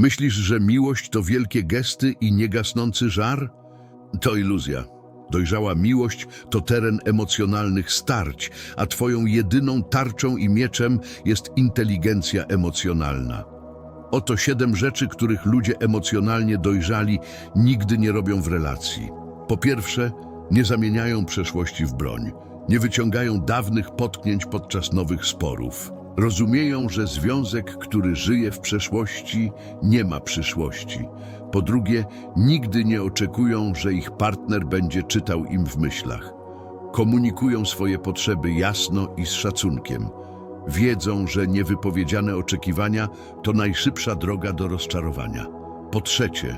Myślisz, że miłość to wielkie gesty i niegasnący żar? To iluzja. Dojrzała miłość to teren emocjonalnych starć, a twoją jedyną tarczą i mieczem jest inteligencja emocjonalna. Oto siedem rzeczy, których ludzie emocjonalnie dojrzali nigdy nie robią w relacji. Po pierwsze, nie zamieniają przeszłości w broń. Nie wyciągają dawnych potknięć podczas nowych sporów. Rozumieją, że związek, który żyje w przeszłości, nie ma przyszłości. Po drugie, nigdy nie oczekują, że ich partner będzie czytał im w myślach. Komunikują swoje potrzeby jasno i z szacunkiem. Wiedzą, że niewypowiedziane oczekiwania to najszybsza droga do rozczarowania. Po trzecie,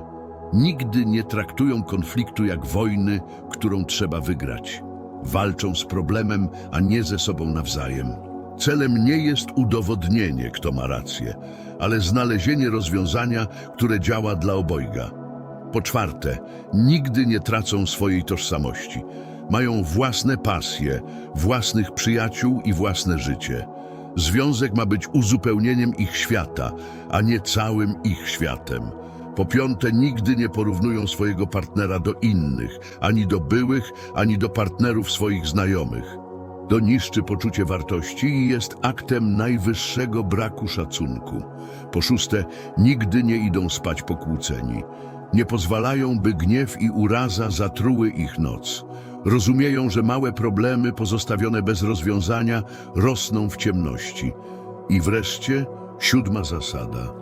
nigdy nie traktują konfliktu jak wojny, którą trzeba wygrać. Walczą z problemem, a nie ze sobą nawzajem. Celem nie jest udowodnienie, kto ma rację, ale znalezienie rozwiązania, które działa dla obojga. Po czwarte, nigdy nie tracą swojej tożsamości. Mają własne pasje, własnych przyjaciół i własne życie. Związek ma być uzupełnieniem ich świata, a nie całym ich światem. Po piąte, nigdy nie porównują swojego partnera do innych, ani do byłych, ani do partnerów swoich znajomych. To niszczy poczucie wartości i jest aktem najwyższego braku szacunku. Po szóste, nigdy nie idą spać pokłóceni. Nie pozwalają, by gniew i uraza zatruły ich noc. Rozumieją, że małe problemy pozostawione bez rozwiązania rosną w ciemności. I wreszcie siódma zasada.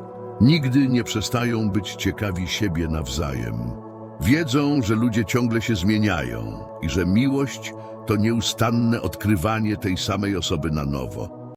Nigdy nie przestają być ciekawi siebie nawzajem. Wiedzą, że ludzie ciągle się zmieniają i że miłość to nieustanne odkrywanie tej samej osoby na nowo.